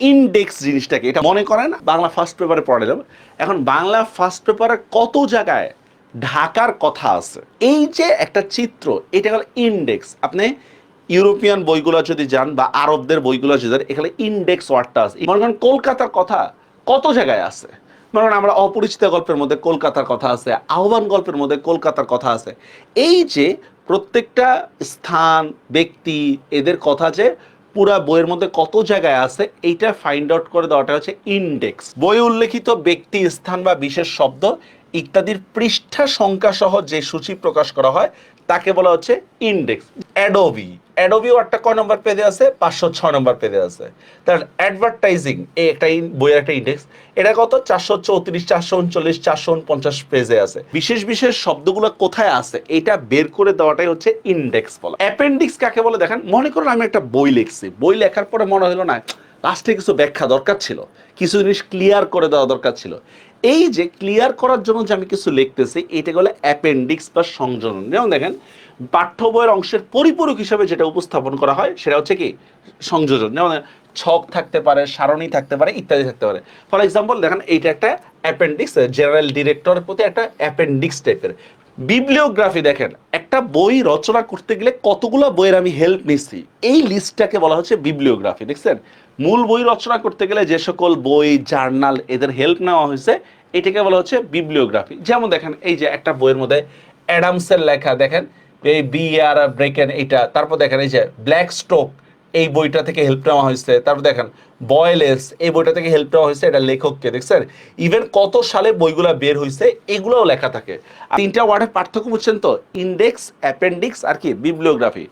Index জিনিসটাকে, এটা মনে করেন বাংলা ফার্স্ট পেপারে পড়ালাম এখন বাংলা ফার্স্ট পেপারে কত জায়গায় ঢাকার কথা আছে? এই যে একটা চিত্র, এটা হলো ইন্ডেক্স আপনি ইউরোপিয়ান বইগুলো যদি যান বা আরবদের বইগুলো যদি যান, এখানে ইন্ডেক্স ওয়ার্ডটা আছে। মনে করেন কলকাতার কথা কত জায়গায় আছে? মনে করেন আমরা অপরিচিত গল্পের মধ্যে কলকাতার কথা আছে, আহ্বান গল্পের মধ্যে কলকাতার কথা আছে। এই যে প্রত্যেকটা স্থান, ব্যক্তি, এদের কথা যে পুরা বইয়ের মধ্যে কত জায়গায় আছে, এইটা ফাইন্ড আউট করে দেওয়াটা হচ্ছে ইন্ডেক্স বই উল্লেখিত ব্যক্তি, স্থান বা বিশেষ শব্দ ইত্যাদির পৃষ্ঠা সংখ্যা সহ যে সূচি প্রকাশ করা হয়, তাকে বলা হচ্ছে ইন্ডেক্স অ্যাডোবি অ্যাডোবি ওয়ার্ডটা কয় নম্বর পেজে আছে? পাঁচশো ছয় নম্বর পেজে আছে। তার অ্যাডভার্টাইজিং এই একটা বইয়ের একটা ইন্ডেক্স এটা কত? চারশো চৌত্রিশ, চারশো উনচল্লিশ, চারশো উনপঞ্চাশ পেজে আছে। বিশেষ বিশেষ শব্দগুলো কোথায় আছে? এটা বের করে দেওয়াটাই হচ্ছে ইন্ডেক্স বলা। অ্যাপেন্ডিক্স কাকে বলে? দেখেন, মনে করুন আমি একটা বই লিখছি। বই লেখার পরে মনে হলো, না, লাস্টে কিছু ব্যাখ্যা দরকার ছিল। কিছু জিনিস ক্লিয়ার করে দেওয়া দরকার ছিল। এই যে ক্লিয়ার করার জন্য যে আমি কিছু লিখতেছি এটা হলো অ্যাপেন্ডিক্স বা সংযোজন। যেমন দেখেন পাঠ্য বইয়ের অংশের পরিপূরক হিসাবে যেটা উপস্থাপন করা হয়, সেটা হচ্ছে কি? সংযোজন। যেমন ছক থাকতে পারে, সারণী থাকতে পারে, ইত্যাদি থাকতে পারে। ফর এক্সাম্পল, দেখেন এইটা একটা অ্যাপেন্ডিক্স, জেনারেল ডিরেক্টরের প্রতি একটা অ্যাপেন্ডিক্স টাইপের। বিবলিওগ্রাফি দেখেন, একটা বই রচনা করতে গেলে কতগুলো বইয়ের আমি হেল্প নিচ্ছি? এই লিস্টটাকে বলা হচ্ছে বিবলিওগ্রাফি, দেখছেন? মূল বই রচনা করতে গেলে যে সকল বই, জার্নাল এদের হেল্প নেওয়া হয়েছে, এটাকে বলা হচ্ছে বিবলিওগ্রাফি। যেমন দেখেন, এই যে একটা বইয়ের মধ্যে অ্যাডামসের লেখা, দেখেন? এই বি আর ব্রেকেন এটা। তারপর দেখেন এই যে ব্ল্যাক স্টোক এই বইটা থেকে হেল্প নেওয়া হয়েছে। তারপর দেখেন বয়েলেস এই বইটা থেকে হেল্প নেওয়া হয়েছে এটা লেখককে, দেখছেন? ইভেন কত সালে বইগুলা বের হয়েছে, এগুলোও লেখা থাকে। তিনটা ওয়ার্ডের পার্থক্য বুঝছেন তো? ইন্ডেক্স অ্যাপেন্ডিক্স আর কি বিবলিওগ্রাফি